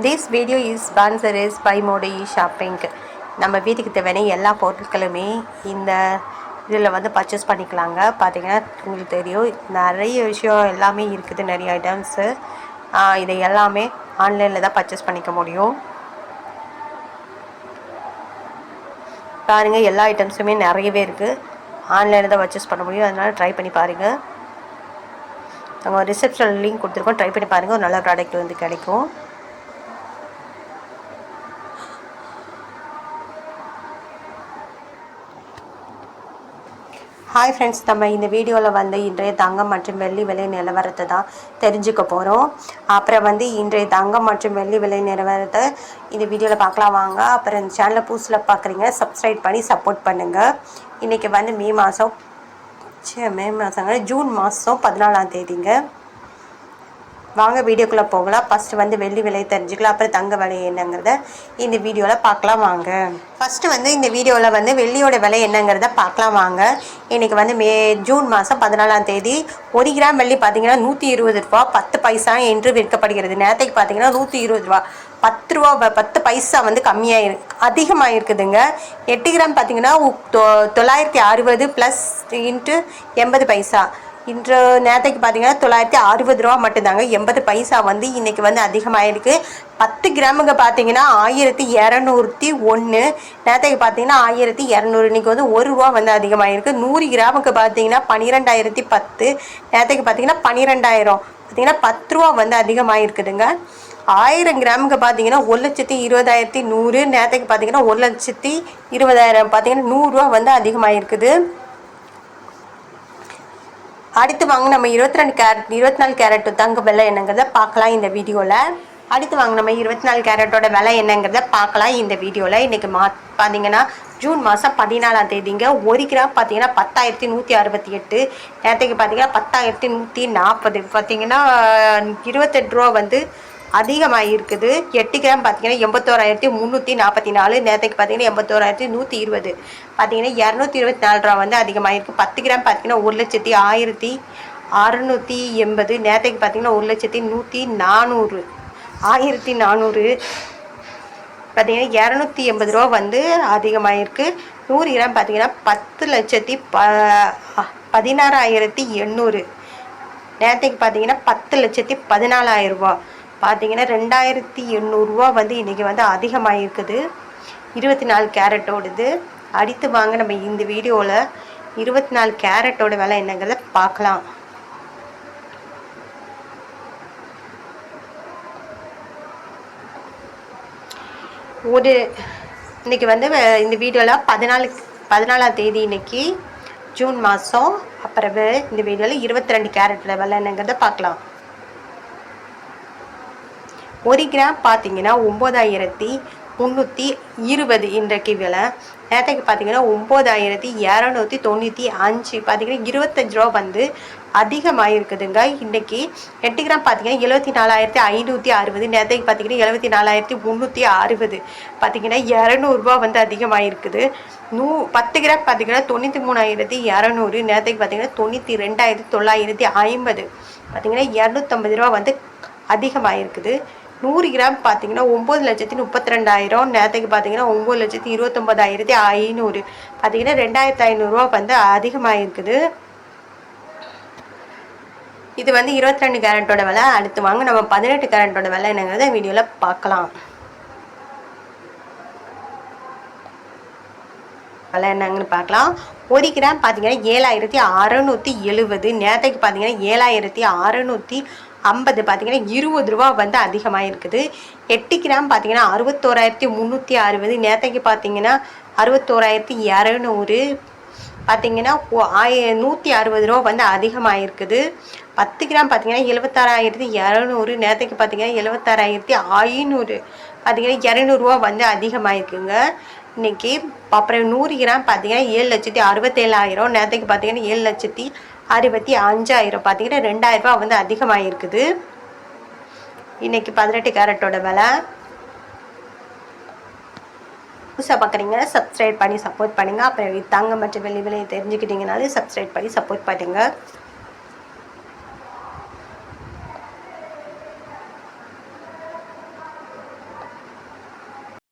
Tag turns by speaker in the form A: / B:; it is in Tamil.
A: This video is sponsor is by Modi shopping நம்ம வீட்டுக்கு தேவையான எல்லா பொருட்களுமே இந்த இதில் வந்து பர்ச்சேஸ் பண்ணிக்கலாங்க. பார்த்தீங்கன்னா உங்களுக்கு தெரியும் நிறைய விஷயம் எல்லாமே இருக்குது நிறைய ஐட்டம்ஸு இதை எல்லாமே ஆன்லைனில் தான் பர்ச்சேஸ் பண்ணிக்க முடியும். பாருங்கள் எல்லா ஐட்டம்ஸுமே நிறையவே இருக்குது ஆன்லைனில் தான் பர்ச்சேஸ் பண்ண முடியும். அதனால் ட்ரை பண்ணி பாருங்கள் நாங்கள் ரிசப்ஷன் லிங்க் கொடுத்துருக்கோம். ட்ரை பண்ணி பாருங்கள் ஒரு நல்ல ப்ராடக்ட் வந்து கிடைக்கும். ஹாய் ஃப்ரெண்ட்ஸ் நம்ம இந்த வீடியோவில் வந்து இன்றைய தங்கம் மற்றும் வெள்ளி விலை நிலவரத்தை தான் தெரிஞ்சுக்க போகிறோம் அப்புறம் வந்து இன்றைய தங்கம் மற்றும் வெள்ளி விலை நிலவரத்தை இந்த வீடியோவில் பார்க்கலாம் வாங்க. அப்புறம் இந்த சேனலை புதுசில் பார்க்குறீங்க சப்ஸ்கிரைப் பண்ணி சப்போர்ட் பண்ணுங்கள் இன்றைக்கி வந்து மே மாதம் மே மாதங்க ஜூன் மாதம் பதினாலாம் தேதிங்க. வாங்க வீடியோக்குள்ளே போகலாம். ஃபஸ்ட்டு வந்து வெள்ளி விலையை தெரிஞ்சுக்கலாம். அப்புறம் தங்க விலை என்னங்கிறத இந்த வீடியோவில் பார்க்கலாம் வாங்க. ஃபஸ்ட்டு வந்து இந்த வீடியோவில் வந்து வெள்ளியோட விலை என்னங்கிறத பார்க்கலாம் வாங்க. இன்றைக்கி வந்து மே ஜூன் மாதம் பதினாலாம் தேதி ஒரு கிராம் வெள்ளி பார்த்தீங்கன்னா நூற்றி இருபது ரூபா. பத்து பைசா என்று விற்கப்படுகிறது. நேரத்தைக்கு பார்த்தீங்கன்னா நூற்றி இருபது ரூபா. பத்து ரூபா பத்து பைசா வந்து கம்மியாக இருக்கு அதிகமாக இருக்குதுங்க எட்டு கிராம் பார்த்தீங்கன்னா தொள்ளாயிரத்தி அறுபது ப்ளஸ் இன்ட்டு எண்பது பைசா. இன்று நேரத்துக்கு பார்த்தீங்கன்னா தொள்ளாயிரத்தி அறுபது ரூபா மட்டும்தாங்க. எண்பது பைசா வந்து இன்றைக்கி வந்து அதிகமாகிருக்கு பத்து கிராமுங்க பார்த்தீங்கன்னா ஆயிரத்தி இரநூத்தி ஒன்று நேரத்துக்கு பார்த்தீங்கன்னா ஆயிரத்தி இரநூறு. இன்றைக்கி வந்து ஒரு ரூபா வந்து அதிகமாகிருக்கு நூறு கிராமுக்கு பார்த்தீங்கன்னா பன்னிரெண்டாயிரத்தி பத்து. நேரத்துக்கு பார்த்தீங்கன்னா பன்னிரெண்டாயிரம் பார்த்தீங்கன்னா பத்து ரூபா வந்து அதிகமாகிருக்குதுங்க ஆயிரம் கிராமுக்கு பார்த்தீங்கன்னா ஒரு லட்சத்தி இருபதாயிரத்தி நூறு. நேரத்துக்கு பார்த்தீங்கன்னா ஒரு லட்சத்தி இருபதாயிரம். பார்த்தீங்கன்னா நூறுரூவா வந்து அதிகமாகிருக்குது அடுத்து வாங்க நம்ம இருபத்தி ரெண்டு கேரட் இருபத்தி நாலு கேரட் தங்க விலை என்னங்கிறத பார்க்கலாம் இந்த வீடியோவில் அடுத்து வாங்க நம்ம இருபத்தி நாலு கேரட்டோட விலை என்னங்கிறத பார்க்கலாம் இந்த வீடியோவில் இன்றைக்கி மா பார்த்தீங்கன்னா ஜூன் மாதம் பதினாலாம் தேதிங்க. ஒரு கிராம் பார்த்தீங்கன்னா பத்தாயிரத்தி நூற்றி அறுபத்தி எட்டு. நேரத்துக்கு பார்த்தீங்கன்னா பத்தாயிரத்தி நூற்றி நாற்பது பார்த்தீங்கன்னா இருபத்தெட்டு ரூபா வந்து அதிகமாக இருக்குது எட்டு கிராம் பார்த்தீங்கன்னா எண்பத்தோராயிரத்தி முந்நூற்றி நாற்பத்தி நாலு நேரத்துக்கு பார்த்தீங்கன்னா எண்பத்தோராயிரத்தி நூற்றி இருபது. பார்த்தீங்கன்னா இரநூத்தி இருபத்தி நாலு ரூபா வந்து அதிகமாக இருக்குது பத்து கிராம் பார்த்தீங்கன்னா ஒரு லட்சத்தி ஆயிரத்தி அறுநூற்றி எண்பது நேரத்துக்கு பார்த்தீங்கன்னா ஒரு லட்சத்தி நூற்றி நானூறு. ஆயிரத்தி நானூறு. பார்த்தீங்கன்னா இரநூத்தி எண்பது ரூபா வந்து அதிகமாக இருக்குது நூறு கிராம் பார்த்தீங்கன்னா பத்து லட்சத்தி ப பதினாறாயிரத்தி எண்ணூறு. நேரத்துக்கு பார்த்தீங்கன்னா பத்து லட்சத்தி பதினாலாயிரம் ரூபா. பார்த்தீங்கன்னா ரெண்டாயிரத்தி எண்ணூறுரூவா வந்து இன்றைக்கி வந்து அதிகமாக இருக்குது இருபத்தி நாலு கேரட்டோடுது அடித்து வாங்க நம்ம இந்த வீடியோவில் இருபத்தி நாலு கேரட்டோட விலை என்னங்கிறத பார்க்கலாம். ஒரு இன்றைக்கி வந்து இந்த வீடியோவில் பதினாலு பதினாலாம் தேதி இன்னைக்கு ஜூன் மாதம் அப்புறம் இந்த வீடியோவில் இருபத்தி ரெண்டு கேரட்டில் விலை என்னங்கிறத பார்க்கலாம். ஒரு கிராம் பார்த்தீங்கன்னா ஒம்பதாயிரத்தி முந்நூற்றி இருபது இன்றைக்கு விலை. நேரத்துக்கு பார்த்தீங்கன்னா ஒம்பதாயிரத்தி இரநூத்தி தொண்ணூற்றி அஞ்சு. பார்த்தீங்கன்னா இருபத்தஞ்சு ரூபா வந்து அதிகமாக இருக்குதுங்க இன்றைக்கி எட்டு கிராம் பார்த்தீங்கன்னா எழுபத்தி நாலாயிரத்தி ஐநூற்றி அறுபது. நேரத்துக்கு பார்த்தீங்கன்னா எழுபத்தி நாலாயிரத்தி முந்நூற்றி அறுபது பார்த்தீங்கன்னா இரநூறுபா வந்து அதிகமாக இருக்குது நூ பத்து கிராம் பார்த்தீங்கன்னா தொண்ணூற்றி மூணாயிரத்தி இரநூறு. நேரத்துக்கு பார்த்தீங்கன்னா தொண்ணூற்றி ரெண்டாயிரத்தி தொள்ளாயிரத்தி ஐம்பது. பார்த்தீங்கன்னா இரநூத்தம்பது ரூபா வந்து அதிகமாக இருக்குது நூறு கிராம் பார்த்தீங்கன்னா ஒம்பது லட்சத்தி முப்பத்தி ரெண்டாயிரம் நேரத்துக்கு பார்த்தீங்கன்னா ஒம்பது லட்சத்தி இருபத்தொம்பதாயிரத்தி ஐநூறு. பார்த்தீங்கன்னா ரெண்டாயிரத்தி ஐநூறுரூவா வந்து அதிகமாக இருக்குது இது வந்து இருபத்தி ரெண்டு கேரட்டோட விலை. அடுத்து வாங்க நம்ம பதினெட்டு கேரட்டோட விலை என்னங்கிறத வீடியோவில் பார்க்கலாம். விலை என்னங்கன்னு பார்க்கலாம். ஒரு கிராம் பார்த்தீங்கன்னா ஏழாயிரத்தி அறநூற்றி எழுபது. நேரத்துக்கு பார்த்தீங்கன்னா ஏழாயிரத்தி அறநூற்றி ஐம்பது பார்த்தீங்கன்னா இருபது ரூபா வந்து அதிகமாக இருக்குது எட்டு கிராம் பார்த்தீங்கன்னா அறுபத்தோராயிரத்தி முந்நூற்றி அறுபது. நேற்றைக்கு பார்த்தீங்கன்னா அறுபத்தோராயிரத்தி இரநூறு. பார்த்தீங்கன்னா ஆய நூற்றி அறுபது ரூபா வந்து அதிகமாக இருக்குது பத்து கிராம் பார்த்தீங்கன்னா எழுபத்தாறாயிரத்தி இரநூறு. நேரத்துக்கு பார்த்தீங்கன்னா எழுபத்தாறாயிரத்தி ஐநூறு. பார்த்தீங்கன்னா இரநூறுவா வந்து அதிகமாக இருக்குங்க இன்றைக்கி அப்புறம் நூறு கிராம் பார்த்தீங்கன்னா ஏழு லட்சத்தி அறுபத்தேழாயிரம். நேரத்துக்கு பார்த்தீங்கன்னா ஏழு லட்சத்தி அறுபத்தி அஞ்சாயிரம். பார்த்தீங்கன்னா ரெண்டாயிரம் ரூபாய் வந்து அதிகமாக இருக்குது இன்றைக்கி பதினெட்டு கேரட்டோட விலை. புதுசாக பார்க்குறீங்க சப்ஸ்கிரைப் பண்ணி சப்போர்ட் பண்ணுங்கள் அப்புறம் தங்க மற்றும் வெளி விலையை தெரிஞ்சுக்கிட்டிங்கனாலே சப்ஸ்கிரைப் பண்ணி சப்போர்ட் பண்ணுங்கள்